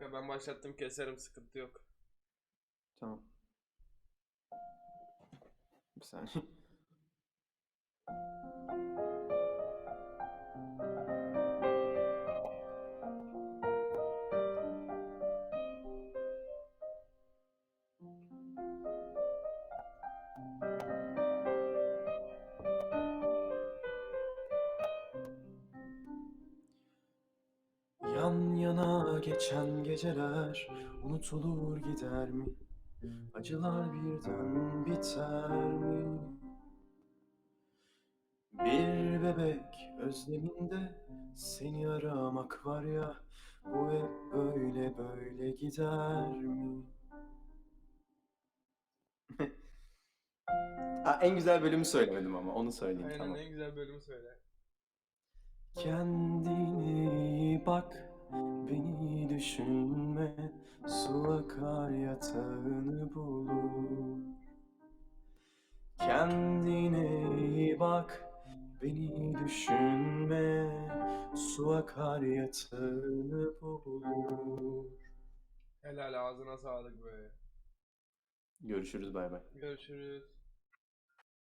Kanka ben başlattım keserim sıkıntı yok. Tamam. Bir saniye. Yan yana geçen geceler unutulur gider mi? Acılar birden biter mi? Bir bebek özleminde seni aramak var ya Bu hep böyle böyle gider mi? ha, en güzel bölümü söylemedim ama onu söyleyeyim Aynen tamam. en güzel bölümü söyle. Kendine iyi bak, beni düşünme, su akar yatağını bulur. Kendine iyi bak, beni düşünme, su akar yatağını bulur. Helal ağzına sağlık be. Görüşürüz bay bay. Görüşürüz.